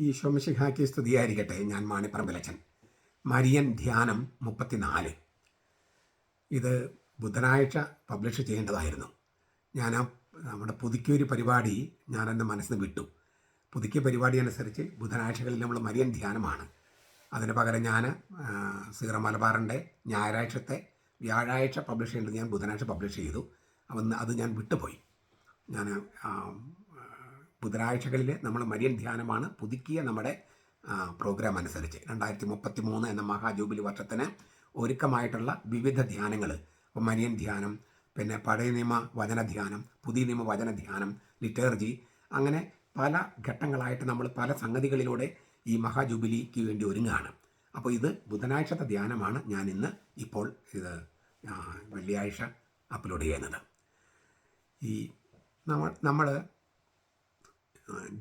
ഈ ശോമശിഹാക്കി സ്തുതിയായിരിക്കട്ടെ. ഞാൻ മാണിപ്പറമ്പിലച്ചൻ. മരിയൻ ധ്യാനം മുപ്പത്തിനാല്. ഇത് ബുധനാഴ്ച പബ്ലിഷ് ചെയ്യേണ്ടതായിരുന്നു. ഞാൻ ആ നമ്മുടെ പുതുക്കിയൊരു പരിപാടി ഞാൻ എന്റെ മനസ്സിന് വിട്ടു. പുതുക്കിയ പരിപാടി അനുസരിച്ച് ബുധനാഴ്ചകളിൽ നമ്മൾ മരിയൻ ധ്യാനമാണ്. അതിന് പകരം ഞാൻ സീറ മലബാറിന്റെ ഞായറാഴ്ചത്തെ വ്യാഴാഴ്ച പബ്ലിഷ് ചെയ്യേണ്ടത് ഞാൻ ബുധനാഴ്ച പബ്ലിഷ് ചെയ്തു. അപ്പം അത് ഞാൻ വിട്ടുപോയി. ഞാൻ ബുധനാഴ്ചകളിൽ നമ്മൾ മരിയൻ ധ്യാനമാണ് പുതുക്കിയ നമ്മുടെ പ്രോഗ്രാം അനുസരിച്ച്. രണ്ടായിരത്തി മുപ്പത്തി മൂന്ന് എന്ന മഹാജൂബിലി വർഷത്തിന് ഒരുക്കമായിട്ടുള്ള വിവിധ ധ്യാനങ്ങൾ ഇപ്പോൾ മരിയൻ ധ്യാനം പിന്നെ പഴയ നിയമ വചന ധ്യാനം പുതിയ നിയമ വചന ധ്യാനം ലിറ്റേർജി അങ്ങനെ പല ഘട്ടങ്ങളായിട്ട് നമ്മൾ പല സംഗതികളിലൂടെ ഈ മഹാജൂബിലിക്ക് വേണ്ടി ഒരുങ്ങുകയാണ് അപ്പോൾ ഇത് ബുധനാഴ്ചത്തെ ധ്യാനമാണ് ഞാൻ ഇന്ന് ഇപ്പോൾ ഇത് വെള്ളിയാഴ്ച അപ്ലോഡ് ചെയ്യുന്നത്. ഈ നമ്മൾ നമ്മൾ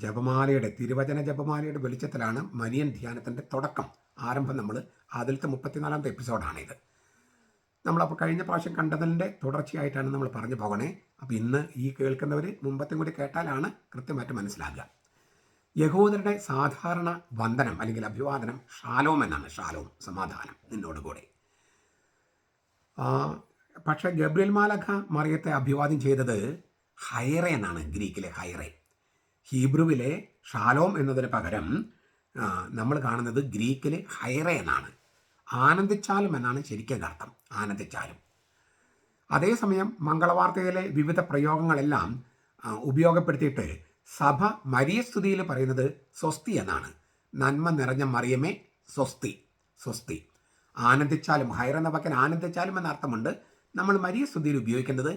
ജപമാലയുടെ തിരുവചന ജപമാലയുടെ വെളിച്ചത്തിലാണ് മരിയൻ ധ്യാനത്തിന്റെ തുടക്കം. ആരംഭം നമ്മൾ ആദ്യത്തെ മുപ്പത്തിനാലാമത്തെ എപ്പിസോഡാണിത്. നമ്മളപ്പോൾ കഴിഞ്ഞ പ്രാവശ്യം കണ്ടതിന്റെ തുടർച്ചയായിട്ടാണ് നമ്മൾ പറഞ്ഞു പോകണേ. അപ്പോൾ ഇന്ന് ഈ കേൾക്കുന്നവർ മുമ്പത്തും കൂടി കേട്ടാലാണ് കൃത്യമായിട്ട് മനസ്സിലാകുക. യഹൂദരുടെ സാധാരണ വന്ദനം അല്ലെങ്കിൽ അഭിവാദനം ഷാലോം എന്നാണ്. ഷാലോം സമാധാനം നിന്നോടുകൂടെ പക്ഷേ ഗബ്രിയൽ മാലഖ മറിയത്തെ അഭിവാദ്യം ചെയ്തത് ഹൈറ എന്നാണ് ഗ്രീക്കിലെ ഹൈറ. ഹീബ്രുവിലെ ഷാലോം എന്നതിന് പകരം നമ്മൾ കാണുന്നത് ഗ്രീക്കിലെ ഹൈറ എന്നാണ്. ആനന്ദിച്ചാലും എന്നാണ് ശരിക്കും അർത്ഥം ആനന്ദിച്ചാലും. അതേസമയം മംഗളവാർത്തയിലെ വിവിധ പ്രയോഗങ്ങളെല്ലാം ഉപയോഗപ്പെടുത്തിയിട്ട് സഭ മരിയസ്തുതിയിൽ പറയുന്നത് സ്വസ്തി എന്നാണ്. നന്മ നിറഞ്ഞ മറിയമേ സ്വസ്തി സ്വസ്തി. ആനന്ദിച്ചാലും ഹൈർ എന്ന വാക്കിന് ആനന്ദിച്ചാലും എന്ന അർത്ഥമുണ്ട്. നമ്മൾ മരിയസ്തുതിയിൽ ഉപയോഗിക്കുന്നത്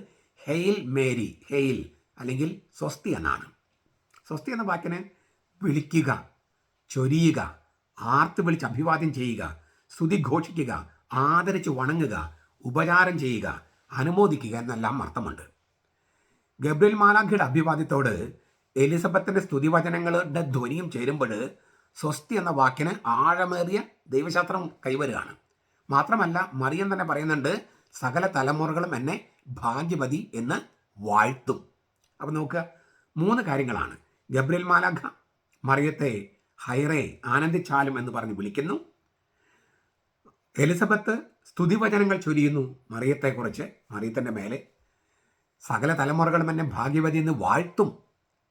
ഹെയിൽ മേരി ഹെയിൽ അല്ലെങ്കിൽ സ്വസ്തി എന്നാണ്. സ്വസ്തി എന്ന വാക്കിന് വിളിക്കുക ചൊരിയുക ആർത്ത് വിളിച്ച് അഭിവാദ്യം ചെയ്യുക സ്തുതി ഘോഷിക്കുക ആദരിച്ച് വണങ്ങുക ഉപചാരം ചെയ്യുക അനുമോദിക്കുക എന്നെല്ലാം അർത്ഥമുണ്ട്. ഗബ്രിൽ മാലാഖിയുടെ അഭിവാദ്യത്തോട് എലിസബത്തിന്റെ സ്തുതിവചനങ്ങളുടെ ധ്വനിയും ചേരുമ്പോൾ സ്വസ്തി എന്ന വാക്കിന് ആഴമേറിയ ദൈവശാസ്ത്രം കൈവരുകയാണ്. മാത്രമല്ല മറിയം തന്നെ പറയുന്നുണ്ട് സകല തലമുറകളും എന്നെ ഭാഗ്യവതി എന്ന് വാഴ്ത്തും. അപ്പം നോക്കുക മൂന്ന് കാര്യങ്ങളാണ്. ഗബ്രിയൽ മാലാഖ മറിയത്തെ ഹൈറേ ആനന്ദിച്ചാലും എന്ന് പറഞ്ഞ് വിളിക്കുന്നു. എലിസബത്ത് സ്തുതിവചനങ്ങൾ ചൊരിയുന്നു മറിയത്തെക്കുറിച്ച്. മറിയത്തിന്റെ മേലെ സകല തലമുറകളും എന്നെ ഭാഗ്യവതി എന്ന് വാഴ്ത്തും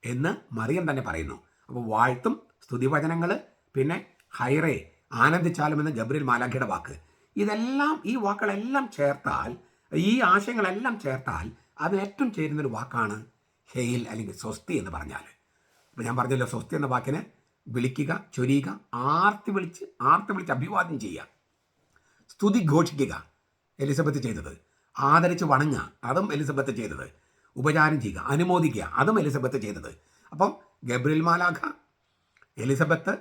എന്ന് മറിയം തന്നെ പറയുന്നു. അപ്പോൾ വാഴ്ത്തും സ്തുതിവചനങ്ങൾ പിന്നെ ഹൈറേ ആനന്ദിച്ചാലും എന്ന് ഗബ്രിയൽ മാലാഖയുടെ വാക്ക്. ഇതെല്ലാം ഈ വാക്കുകളെല്ലാം ചേർത്താൽ ഈ ആശയങ്ങളെല്ലാം ചേർത്താൽ അതിന് ഏറ്റവും ചേരുന്നൊരു വാക്കാണ് ഹെയിൽ അല്ലെങ്കിൽ സ്വസ്തി എന്ന് പറഞ്ഞാൽ അപ്പോൾ ഞാൻ പറഞ്ഞല്ലോ സ്വസ്തി എന്ന വാക്കിനെ വിളിക്കുക ചൊരിയുക ആർത്തി വിളിച്ച് ആർത്തി വിളിച്ച് അഭിവാദ്യം ചെയ്യുക. സ്തുതി ഘോഷിക്കുക എലിസബത്ത് ചെയ്തത്. ആദരിച്ച് വണങ്ങുക അതും എലിസബത്ത് ചെയ്തത്. ഉപചാരം ചെയ്യുക അനുമോദിക്കുക അതും എലിസബത്ത് ചെയ്തത്. അപ്പം ഗബ്രിൽ മാലാഖ എലിസബത്ത്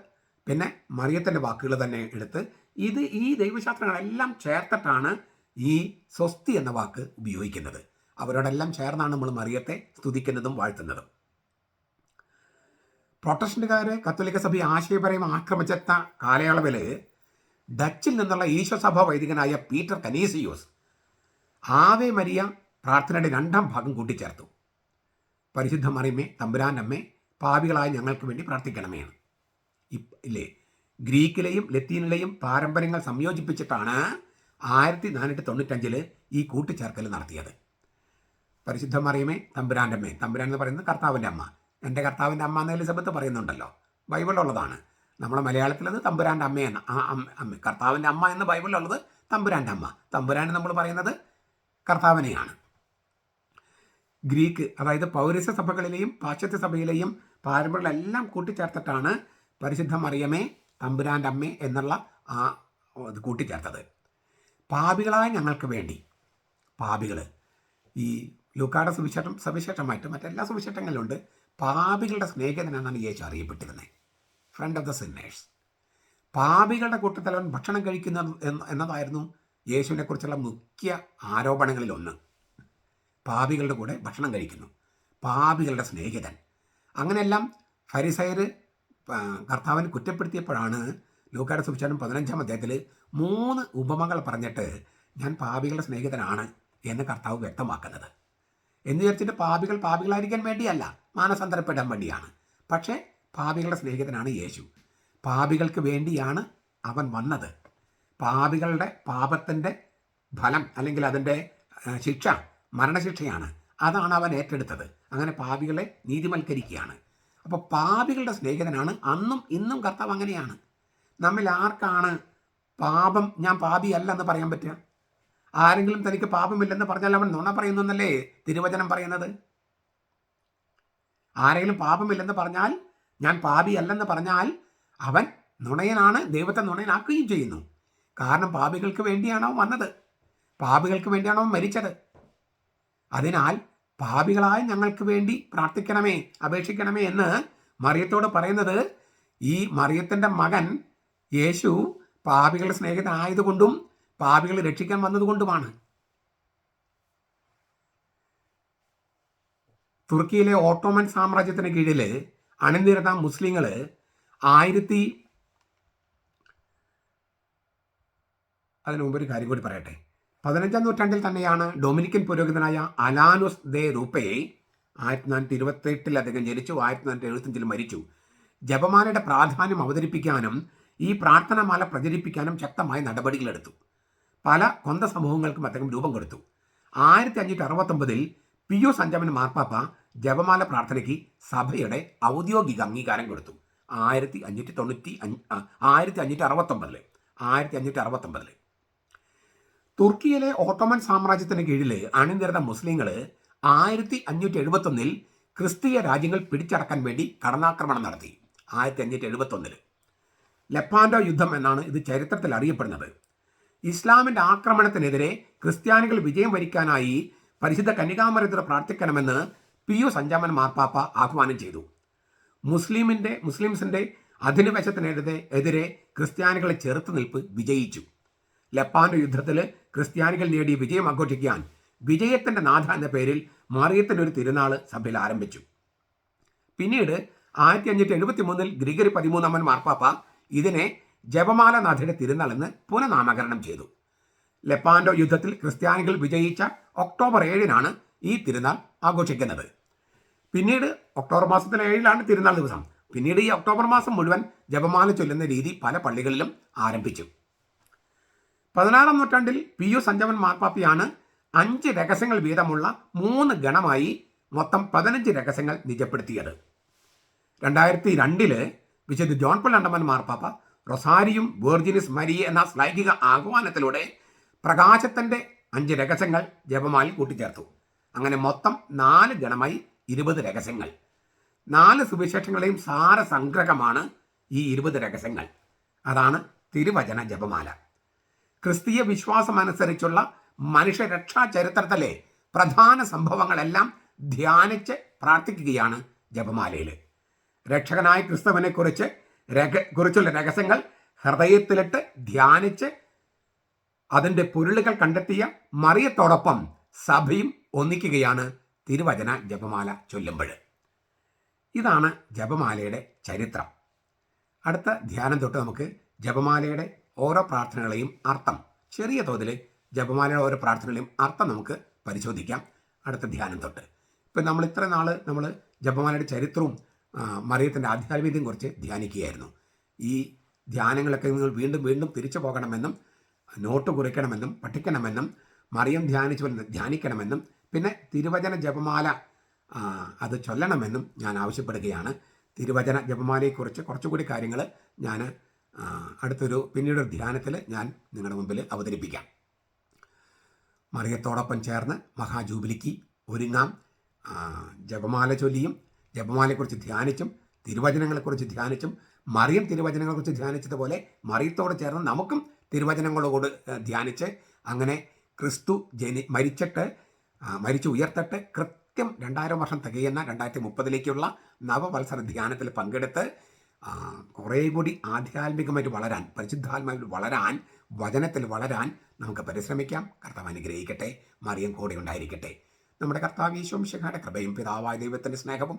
പിന്നെ മറിയത്തിന്റെ വാക്കുകൾ തന്നെ എടുത്ത് ഇത് ഈ ദൈവശാസ്ത്രങ്ങളെല്ലാം ചേർത്തിട്ടാണ് ഈ സ്വസ്തി എന്ന വാക്ക് ഉപയോഗിക്കുന്നത്. അവരോടെല്ലാം ചേർന്നാണ് നമ്മൾ മറിയത്തെ സ്തുതിക്കുന്നതും വാഴ്ത്തുന്നതും. പ്രൊട്ടസ്റ്റന്റുകാരെ കത്തോലിക്ക സഭയെ ആശയപരയും ആക്രമിച്ചെത്ത കാലയളവിൽ ഡച്ചിൽ നിന്നുള്ള ഈശ്വസഭ വൈദികനായ പീറ്റർ കനീസിയോസ് ആവേ മരിയ പ്രാർത്ഥനയുടെ രണ്ടാം ഭാഗം കൂട്ടിച്ചേർത്തു. പരിശുദ്ധ മറിയമ്മേ തമ്പുരാനമ്മേ പാവികളായ ഞങ്ങൾക്ക് വേണ്ടി പ്രാർത്ഥിക്കണമേ ഇല്ലേ? ഗ്രീക്കിലെയും ലത്തീനിലെയും പാരമ്പര്യങ്ങൾ സംയോജിപ്പിച്ചിട്ടാണ് ആയിരത്തി നാനൂറ്റി തൊണ്ണൂറ്റഞ്ചിൽ ഈ കൂട്ടിച്ചേർക്കൽ നടത്തിയത്. പരിശുദ്ധ മറിയമേ തമ്പുരാന്റെ അമ്മേ തമ്പുരാൻ എന്ന് പറയുന്നത് കർത്താവിന്റെ അമ്മ. എന്റെ കർത്താവിന്റെ അമ്മ എന്ന് എലിസബത്ത് പറയുന്നുണ്ടല്ലോ. ബൈബിളുള്ളതാണ്. നമ്മൾ മലയാളത്തിൽ അത് തമ്പുരാന്റെ അമ്മയെന്ന് ആ അമ്മ അമ്മ കർത്താവിന്റെ അമ്മ എന്ന് ബൈബിളുള്ളത് തമ്പുരാന്റെ അമ്മ. തമ്പുരാൻ നമ്മൾ പറയുന്നത് കർത്താവിനെയാണ്. ഗ്രീക്ക് അതായത് പൗരസ്യ സഭകളിലെയും പാശ്ചാത്യ സഭയിലെയും പാരമ്പര്യങ്ങളെല്ലാം കൂട്ടിച്ചേർത്തിട്ടാണ് പരിശുദ്ധ മറിയമേ തമ്പുരാന്റെ അമ്മേ എന്നുള്ള ആ ഇത് കൂട്ടിച്ചേർത്തത്. പാപികളായ ഞങ്ങൾക്ക് വേണ്ടി പാപികൾ ഈ ലൂക്കാട സുവിശേഷം സവിശേഷമായിട്ട് മറ്റെല്ലാ സുവിശേഷങ്ങളിലുണ്ട്. പാപികളുടെ സ്നേഹിതനെന്നാണ് യേശു അറിയപ്പെട്ടിരുന്നത് ഫ്രണ്ട് ഓഫ് ദ സിന്നേഴ്സ് പാപികളുടെ കൂട്ടത്തിൽ അവൻ ഭക്ഷണം കഴിക്കുന്നത് എന്നതായിരുന്നു യേശുവിനെ കുറിച്ചുള്ള മുഖ്യ ആരോപണങ്ങളിൽ ഒന്ന്. പാപികളുടെ കൂടെ ഭക്ഷണം കഴിക്കുന്നു. പാപികളുടെ സ്നേഹിതൻ. അങ്ങനെയെല്ലാം ഫരിസൈർ കർത്താവിനെ കുറ്റപ്പെടുത്തിയപ്പോഴാണ് ലൂക്കായുടെ സുവിശേഷം പതിനഞ്ചാം അധ്യായത്തിൽ മൂന്ന് ഉപമകൾ പറഞ്ഞിട്ട് ഞാൻ പാപികളുടെ സ്നേഹിതനാണ് എന്ന് കർത്താവ് വ്യക്തമാക്കുന്നത്. എന്ന് വിചാരിച്ചിട്ട് പാപികൾ പാപികളായിരിക്കാൻ വേണ്ടിയല്ല മാനസാന്തരപ്പെടാൻ വേണ്ടിയാണ്. പക്ഷേ പാപികളുടെ സ്നേഹിതനാണ് യേശു. പാപികൾക്ക് വേണ്ടിയാണ് അവൻ വന്നത്. പാപികളുടെ പാപത്തിന്റെ ഫലം അല്ലെങ്കിൽ അതിന്റെ ശിക്ഷ മരണശിക്ഷയാണ്. അതാണ് അവൻ ഏറ്റെടുത്തത്. അങ്ങനെ പാപികളെ നീതിമൽക്കരിക്കുകയാണ്. അപ്പോൾ പാപികളുടെ സ്നേഹിതനാണ്. അന്നും ഇന്നും കർത്താവ് അങ്ങനെയാണ്. നമ്മൾ ആർക്കാണ് പാപം ഞാൻ പാപിയല്ല എന്ന് പറയാൻ പറ്റുക? ആരെങ്കിലും തനിക്ക് പാപമില്ലെന്ന് പറഞ്ഞാൽ അവൻ നുണ പറയുന്നു എന്നല്ലേ തിരുവചനം പറയുന്നത്? ആരെങ്കിലും പാപമില്ലെന്ന് പറഞ്ഞാൽ ഞാൻ പാപി പാപിയല്ലെന്ന് പറഞ്ഞാൽ അവൻ നുണയനാണ് ദൈവത്തെ നുണയനാക്കുകയും ചെയ്യുന്നു. കാരണം പാപികൾക്ക് വേണ്ടിയാണ് അവൻ വന്നത്. പാപികൾക്ക് വേണ്ടിയാണ് അവൻ മരിച്ചത്. അതിനാൽ പാപികളായ ഞങ്ങൾക്ക് വേണ്ടി പ്രാർത്ഥിക്കണമേ അപേക്ഷിക്കണമേ എന്ന് മറിയത്തോട് പറയുന്നത് ഈ മറിയത്തിന്റെ മകൻ യേശു പാപികളുടെ സ്നേഹിതനായതുകൊണ്ടും പാപികളെ രക്ഷിക്കാൻ വന്നതുകൊണ്ടുമാണ്. തുർക്കിയിലെ ഓട്ടോമൻ സാമ്രാജ്യത്തിന് കീഴിൽ അണിനിരുന്ന മുസ്ലിങ്ങൾ ആയിരത്തി അതിനു മുമ്പ് ഒരു കാര്യം കൂടി പറയട്ടെ. പതിനഞ്ചാം നൂറ്റാണ്ടിൽ തന്നെയാണ് ഡൊമിനിക്കൻ പുരോഹിതനായ അലാനുസ് ദേ റൂപ്പയെ ആയിരത്തി തൊള്ളായിരത്തി ഇരുപത്തെട്ടിൽ അദ്ദേഹം ജനിച്ചു ആയിരത്തി തൊള്ളായിരത്തി എഴുപത്തഞ്ചിൽ മരിച്ചു. ജപമാലയുടെ പ്രാധാന്യം അവതരിപ്പിക്കാനും ഈ പ്രാർത്ഥനാമാല പ്രചരിപ്പിക്കാനും ശക്തമായ നടപടികളെടുത്തു. പല കൊന്ത സമൂഹങ്ങൾക്കും അദ്ദേഹം രൂപം കൊടുത്തു. ആയിരത്തി അഞ്ഞൂറ്റി അറുപത്തൊമ്പതിൽ പി യു സഞ്ചമൻ മാർപ്പാപ്പ ജപമാല പ്രാർത്ഥനയ്ക്ക് സഭയുടെ ഔദ്യോഗിക അംഗീകാരം കൊടുത്തു. ആയിരത്തി അഞ്ഞൂറ്റി തൊണ്ണൂറ്റി ആയിരത്തി അഞ്ഞൂറ്റി അറുപത്തൊമ്പതിൽ ആയിരത്തി അഞ്ഞൂറ്റി അറുപത്തൊമ്പതിൽ തുർക്കിയിലെ ഓട്ടോമൻ സാമ്രാജ്യത്തിന് കീഴിൽ അണിനിരുന്ന മുസ്ലിങ്ങൾ ആയിരത്തി അഞ്ഞൂറ്റി എഴുപത്തൊന്നിൽ ക്രിസ്തീയ രാജ്യങ്ങൾ പിടിച്ചടക്കാൻ വേണ്ടി കടന്നാക്രമണം നടത്തി. ആയിരത്തി അഞ്ഞൂറ്റി എഴുപത്തൊന്നിൽ ലെപ്പാൻഡോ യുദ്ധം എന്നാണ് ഇത് ചരിത്രത്തിൽ അറിയപ്പെടുന്നത്. ഇസ്ലാമിന്റെ ആക്രമണത്തിനെതിരെ ക്രിസ്ത്യാനികൾ വിജയം വരിക്കാനായി പരിശുദ്ധ കന്യകാമരത്തിൽ പ്രാർത്ഥിക്കണമെന്ന് പി യു സഞ്ചാമൻ മാർപ്പാപ്പ ആഹ്വാനം ചെയ്തു. മുസ്ലിമിന്റെ മുസ്ലിംസിന്റെ അധിനിവേശത്തിനെതിരെ എതിരെ ക്രിസ്ത്യാനികളെ ചെറുത്തുനിൽപ്പ് വിജയിച്ചു. ലപ്പാന്റെ യുദ്ധത്തിൽ ക്രിസ്ത്യാനികൾ നേടിയ വിജയം ആഘോഷിക്കാൻ വിജയത്തിന്റെ നാഥ എന്ന പേരിൽ മാറിയത്തിന്റെ ഒരു തിരുനാൾ സഭയിൽ ആരംഭിച്ചു. പിന്നീട് ആയിരത്തി അഞ്ഞൂറ്റി എഴുപത്തി മൂന്നിൽ ഗ്രിഗറി പതിമൂന്നാമൻ മാർപ്പാപ്പ ഇതിനെ ജപമാല നാഥയുടെ തിരുനാൾ എന്ന് പുനഃനാമകരണം ചെയ്തു. ലെപ്പാൻഡോ യുദ്ധത്തിൽ ക്രിസ്ത്യാനികൾ വിജയിച്ച ഒക്ടോബർ ഏഴിനാണ് ഈ തിരുനാൾ ആഘോഷിക്കുന്നത്. പിന്നീട് ഒക്ടോബർ മാസത്തിലെ ഏഴിലാണ് തിരുനാൾ ദിവസം. പിന്നീട് ഈ ഒക്ടോബർ മാസം മുഴുവൻ ജപമാല ചൊല്ലുന്ന രീതി പല പള്ളികളിലും ആരംഭിച്ചു. പതിനാറാം നൂറ്റാണ്ടിൽ പി യു സഞ്ജവൻ മാർപ്പാപ്പിയാണ് അഞ്ച് രഹസ്യങ്ങൾ വീതമുള്ള മൂന്ന് ഗണമായി മൊത്തം പതിനഞ്ച് രഹസ്യങ്ങൾ നിജപ്പെടുത്തിയത്. രണ്ടായിരത്തി രണ്ടിൽ വിശുദ്ധ ജോൺ പോൾ മാർപ്പാപ്പ റൊസാരിയും വേർജിനിസ് മരിയ എന്ന ശ്ലൈംഗിക ആഹ്വാനത്തിലൂടെ പ്രകാശത്തിന്റെ അഞ്ച് രഹസ്യങ്ങൾ ജപമാലിൽ കൂട്ടിച്ചേർത്തു. അങ്ങനെ മൊത്തം നാല് ഗണമായി ഇരുപത് രഹസ്യങ്ങൾ. നാല് സുവിശേഷങ്ങളെയും സാര സംഗ്രഹമാണ് ഈ ഇരുപത് രഹസ്യങ്ങൾ. അതാണ് തിരുവചന ജപമാല. ക്രിസ്തീയ വിശ്വാസമനുസരിച്ചുള്ള മനുഷ്യരക്ഷാ ചരിത്രത്തിലെ പ്രധാന സംഭവങ്ങളെല്ലാം ധ്യാനിച്ച് പ്രാർത്ഥിക്കുകയാണ് ജപമാലയിൽ. രക്ഷകനായ ക്രിസ്തുവിനെ കുറിച്ച് രഹ കുറിച്ചുള്ള രഹസ്യങ്ങൾ ഹൃദയത്തിലിട്ട് ധ്യാനിച്ച് അതിന്റെ പൊരുളുകൾ കണ്ടെത്തിയ മറിയത്തോടൊപ്പം സഭയും ഒന്നിക്കുകയാണ് തിരുവചന ജപമാല ചൊല്ലുമ്പോൾ. ഇതാണ് ജപമാലയുടെ ചരിത്രം. അടുത്ത ധ്യാനം തൊട്ട് നമുക്ക് ജപമാലയുടെ ഓരോ പ്രാർത്ഥനകളെയും അർത്ഥം ചെറിയ തോതിൽ ജപമാലയുടെ ഓരോ പ്രാർത്ഥനകളെയും അർത്ഥം നമുക്ക് പരിശോധിക്കാം അടുത്ത ധ്യാനം തൊട്ട്. ഇപ്പം നമ്മൾ ഇത്ര നാൾ നമ്മൾ ജപമാലയുടെ ചരിത്രവും മറിയത്തിന്റെ ആധ്യാത്മികതയും കുറിച്ച് ധ്യാനിക്കുകയായിരുന്നു. ഈ ധ്യാനങ്ങളൊക്കെ നിങ്ങൾ വീണ്ടും വീണ്ടും തിരിച്ചു പോകണമെന്നും നോട്ട് കുറിക്കണമെന്നും പഠിക്കണമെന്നും മറിയം ധ്യാനിച്ചു വരുന്ന ധ്യാനിക്കണമെന്നും പിന്നെ തിരുവചന ജപമാല അത് ചൊല്ലണമെന്നും ഞാൻ ആവശ്യപ്പെടുകയാണ്. തിരുവചന ജപമാലയെക്കുറിച്ച് കുറച്ചുകൂടി കാര്യങ്ങൾ ഞാൻ അടുത്തൊരു പിന്നീടൊരു ധ്യാനത്തിൽ ഞാൻ നിങ്ങളുടെ മുമ്പിൽ അവതരിപ്പിക്കാം. മറിയത്തോടൊപ്പം ചേർന്ന് മഹാജൂബിലിക്ക് ഒരുങ്ങാം. ജപമാല ചൊല്ലിയും ജപമാലയെക്കുറിച്ച് ധ്യാനിച്ചും തിരുവചനങ്ങളെക്കുറിച്ച് ധ്യാനിച്ചും മറിയം തിരുവചനങ്ങളെക്കുറിച്ച് ധ്യാനിച്ചതുപോലെ മറിയത്തോട് ചേർന്ന് നമുക്കും തിരുവചനങ്ങളോട് ധ്യാനിച്ച് അങ്ങനെ ക്രിസ്തു ജനി മരിച്ചിട്ട് മരിച്ചു ഉയർത്തിട്ട് കൃത്യം രണ്ടായിരം വർഷം തികയുന്ന രണ്ടായിരത്തി മുപ്പതിലേക്കുള്ള നവവത്സര ധ്യാനത്തിൽ പങ്കെടുത്ത് കുറേ കൂടി ആധ്യാത്മികമായിട്ട് വളരാൻ പരിശുദ്ധാത്മാവിൽ വളരാൻ വചനത്തിൽ വളരാൻ നമുക്ക് പരിശ്രമിക്കാം. കർത്താവ് അനുഗ്രഹിക്കട്ടെ. മറിയം കൂടെ ഉണ്ടായിരിക്കട്ടെ. നമ്മുടെ കർത്താവ് ഈശോംശിഖയുടെ കൃപയും പിതാവായ ദൈവത്തിന്റെ സ്നേഹവും